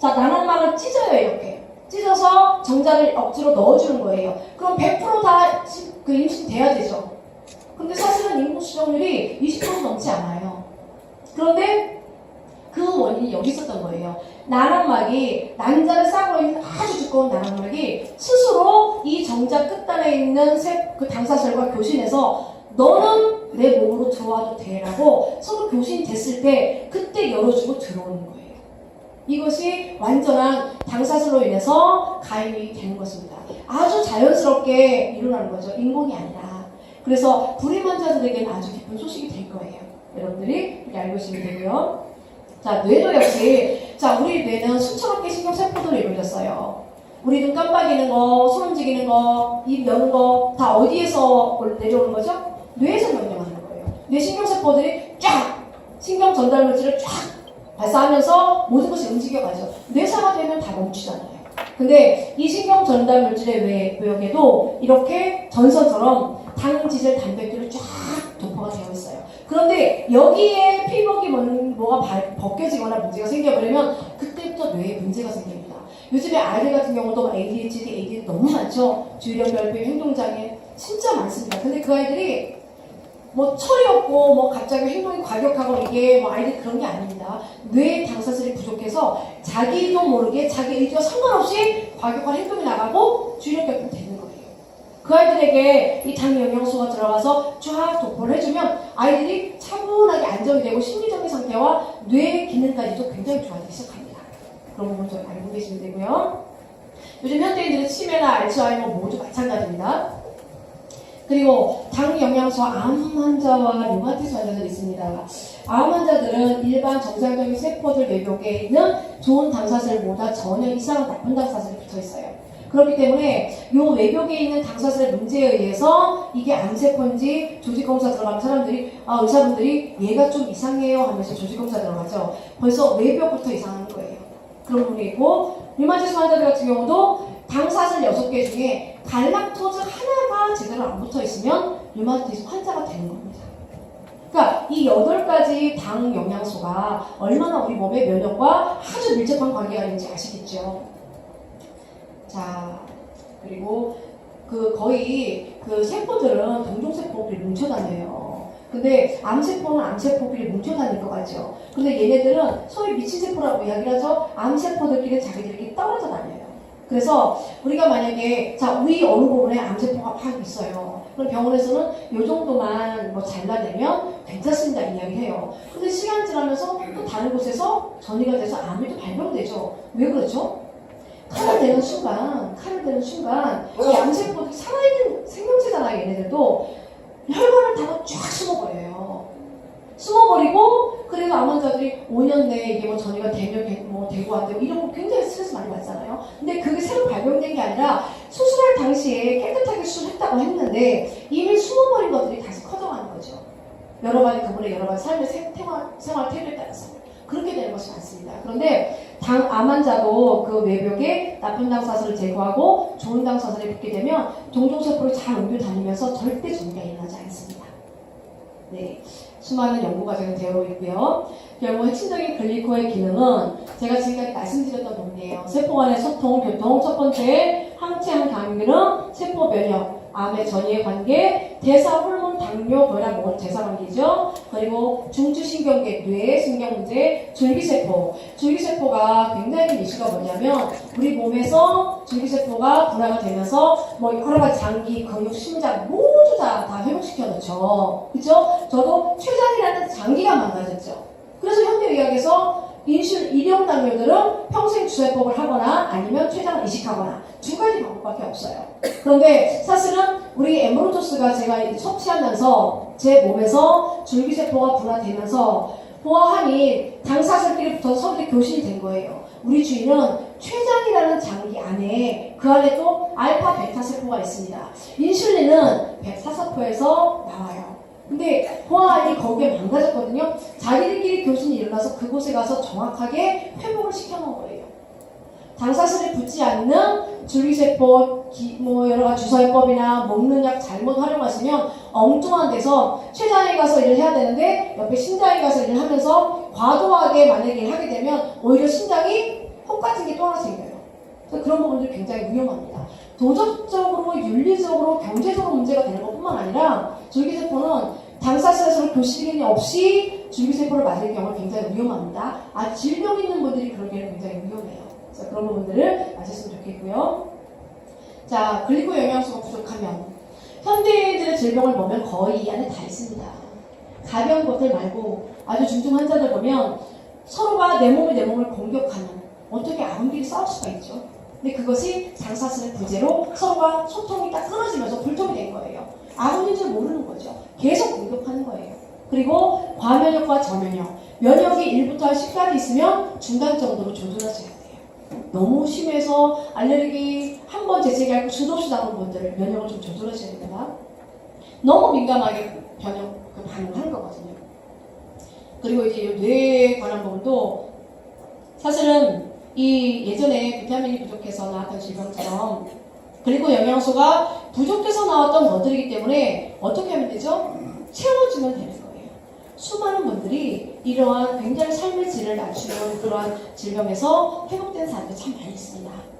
자, 나눠막을 찢어요, 이렇게. 찢어서 정자를 억지로 넣어주는 거예요. 그럼 100%다 그 임신 돼야 되죠. 근데 사실은 인공 수정률이 20% 넘지 않아요. 그런데 그 원인이 여기 있었던 거예요. 나랑막이 난자를 싸고 있는 아주 두꺼운 나랑막이 스스로 이 정자 끝단에 있는 세, 그 당사sel과 교신해서 너는 내 몸으로 들어와도 돼라고 서로 교신이 됐을 때 그때 열어주고 들어오는 거예요. 이것이 완전한 당사슬로 인해서 가임이 되는 것입니다. 아주 자연스럽게 일어나는 거죠. 인공이 아니라. 그래서 불임 환자들에게는 아주 기쁜 소식이 될 거예요. 여러분들이 이렇게 알고 있으면 되고요. 자, 뇌도 역시, 자, 우리 뇌는 수천억 개 신경세포들로 이루어졌어요. 우리 눈 깜빡이는 거, 손 움직이는 거, 입 여는 거, 다 어디에서 내려오는 거죠? 뇌에서 명령하는 거예요. 뇌 신경세포들이 쫙! 신경 전달 물질을 쫙! 발사하면서 모든 것이 움직여가죠. 뇌사가 되면 다 멈추잖아요. 근데 이 신경 전달 물질의 외- 외역에도 이렇게 전선처럼 당지질 단백질이 쫙 도포가 되어 있어요. 그런데 여기에 피복이 뭔- 뭐가 발- 벗겨지거나 문제가 생겨버리면 그때부터 뇌에 문제가 생깁니다. 요즘에 아이들 같은 경우도 ADHD, ADD 너무 많죠. 주의력 결핍, 행동장애 진짜 많습니다. 근데 그 아이들이 뭐 철이 없고 뭐 갑자기 행동이 과격하고 이게 뭐 아이들 그런 게 아닙니다. 뇌 당사슬이 부족해서 자기도 모르게 자기 의지와 상관없이 과격한 행동이 나가고 주의력 결핍 되는 거예요. 그 아이들에게 이 당 영양소가 들어가서 쫙 도포를 해주면 아이들이 차분하게 안정이 되고 심리적인 상태와 뇌 기능까지도 굉장히 좋아지기 시작합니다. 그런 부분 좀 알고 계시면 되고요. 요즘 현대인들은 치매나 알츠하이머 모두 마찬가지입니다. 그리고 당 영양소 암 환자와 류마티스 환자들이 있습니다. 암 환자들은 일반 정상적인 세포들 외벽에 있는 좋은 당사슬보다 전혀 이상한 나쁜 당사슬이 붙어 있어요. 그렇기 때문에 이 외벽에 있는 당사슬의 문제에 의해서 이게 암세포인지 조직검사 들어가면 사람들이 아 의사분들이 얘가 좀 이상해요 하면서 조직검사 들어가죠. 벌써 외벽부터 이상한 거예요. 그런 부분이 있고 류마티스 환자들 같은 경우도 당사슬 6개 중에 갈락토즈 하나가 제대로 안 붙어 있으면 류마티스 환자가 되는 겁니다. 그러니까 이 8가지 당 영양소가 얼마나 우리 몸의 면역과 아주 밀접한 관계가 있는지 아시겠죠? 자, 그리고 그 거의 그 세포들은 동종세포들이 뭉쳐 다녀요. 근데 암세포는 암세포끼리 뭉쳐 다닐 것 같죠. 근데 얘네들은 소위 미친 세포라고 이야기를 하죠. 암세포들끼리 자기들끼리 떨어져 다녀요. 그래서 우리가 만약에 자 우리 어느 부분에 암세포가 막 있어요. 그럼 병원에서는 이 정도만 뭐 잘라내면 괜찮습니다 이야기해요. 근데 시간 지나면서 또 다른 곳에서 전이가 돼서 암이 또 발병되죠. 왜 그렇죠? 칼을 대는 순간, 칼을 대는 순간 이 암세포들이 살아있는 생명체잖아요 얘네들도 혈관을 타고 쫙 숨어버려요. 숨어버리고 그래서 암 환자들이 5년 내에 이게 뭐 전이가 되면 되- 뭐 되고 안 되고 이런 거 굉장히 스트레스 많이 받잖아요. 근데 그게 새로 발병된 게 아니라 수술할 당시에 깨끗하게 수술했다고 했는데 이미 숨어버린 것들이 다시 커져가는 거죠. 여러 가지 그분의 여러 가지 삶의 생- 생활, 생활 태도에 따라서 그렇게 되는 것이 많습니다. 그런데 당, 암 환자도 그 외벽에 나쁜 당사슬을 제거하고 좋은 당사슬이 붙게 되면 동종세포를 잘 옮겨 다니면서 절대 전이가 일어나지 않습니다. 네. 수많은 연구 과정이 되어 있고요. 결국 핵심적인 글리코의 기능은 제가 지금까지 말씀드렸던 부분이에요. 세포 간의 소통, 교통, 첫 번째 항체항 감염 기능, 세포 면역, 암의 전이의 관계, 대사, 호르몬, 당뇨, 고혈압, 먹은 대사 관계죠. 그리고 중추신경계, 뇌, 신경 문제, 줄기세포. 줄기세포가 굉장히 큰 이슈가 뭐냐면 우리 몸에서 줄기세포가 분화가 되면서 뭐 여러 가지 장기, 근육, 심장 모두 다, 다 회복시켜 놓죠. 그죠? 저도 췌장이라는 장기가 망가졌죠. 그래서 현대의학에서 인슐 일용 당뇨들은 평생 주사법을 하거나 아니면 췌장을 이식하거나 두 가지 방법밖에 없어요. 그런데 사실은 우리 에메로토스가 제가 섭취하면서 제 몸에서 줄기세포가 분화되면서 보아하니 당사슬끼리 붙어서 서로 교신이 된 거예요. 우리 주인은 췌장이라는 장기 안에 그 안에 또 알파 베타 세포가 있습니다. 인슐린은 베타 세포에서 나와요. 근데 보아하니 거기에 망가졌거든요. 자기들끼리 교신이 일어나서 그곳에 가서 정확하게 회복을 시켜놓은 거예요. 당사슬에 붙지 않는 줄기세포, 기- 뭐 여러 가지 주사요법이나 먹는 약 잘못 활용하시면 엉뚱한 데서 췌장에 가서 일을 해야 되는데 옆에 신장에 가서 일을 하면서 과도하게 만약에 일을 하게 되면 오히려 신장이 혹 같은 게 생겨요. 그래서 그런 부분들이 굉장히 위험합니다. 도덕적으로, 윤리적으로, 경제적으로 문제가 되는 것뿐만 아니라 줄기세포는 당사자에서 교실이 없이 줄기세포를 맞을 경우 굉장히 위험합니다. 아, 질병 있는 분들이 그러기에는 굉장히 위험해요. 그래서 그런 부분들을 아셨으면 좋겠고요. 자, 그리고 영양소가 부족하면 현대인들의 질병을 보면 거의 이 안에 다 있습니다. 가벼운 것들 말고 아주 중증 환자들 보면 서로가 내 몸이 내 몸을 공격하는 어떻게 아군끼리 싸울 수가 있죠. 근데 그것이 장사슬의 부재로 서로가 소통이 딱 끊어지면서 불통이 된 거예요. 아군인 줄 모르는 거죠. 계속 공격하는 거예요. 그리고 과면역과 저면역, 면역이 1부터 10까지 있으면 중간 정도로 조절하셔야 돼요. 너무 심해서 알레르기 한 번 재채기하고 수도 없이 나오는 분들 면역을 좀 조절하셔야 됩니다. 너무 민감하게 변형 그 반응을 하는 거거든요. 그리고 이제 이 뇌에 관한 부분도 사실은 이 예전에 비타민이 부족해서 나왔던 질병처럼 그리고 영양소가 부족해서 나왔던 것들이기 때문에 어떻게 하면 되죠? 채워주면 되는 거예요. 수많은 분들이 이러한 굉장히 삶의 질을 낮추는 그러한 질병에서 회복된 사람들이 참 많이 있습니다.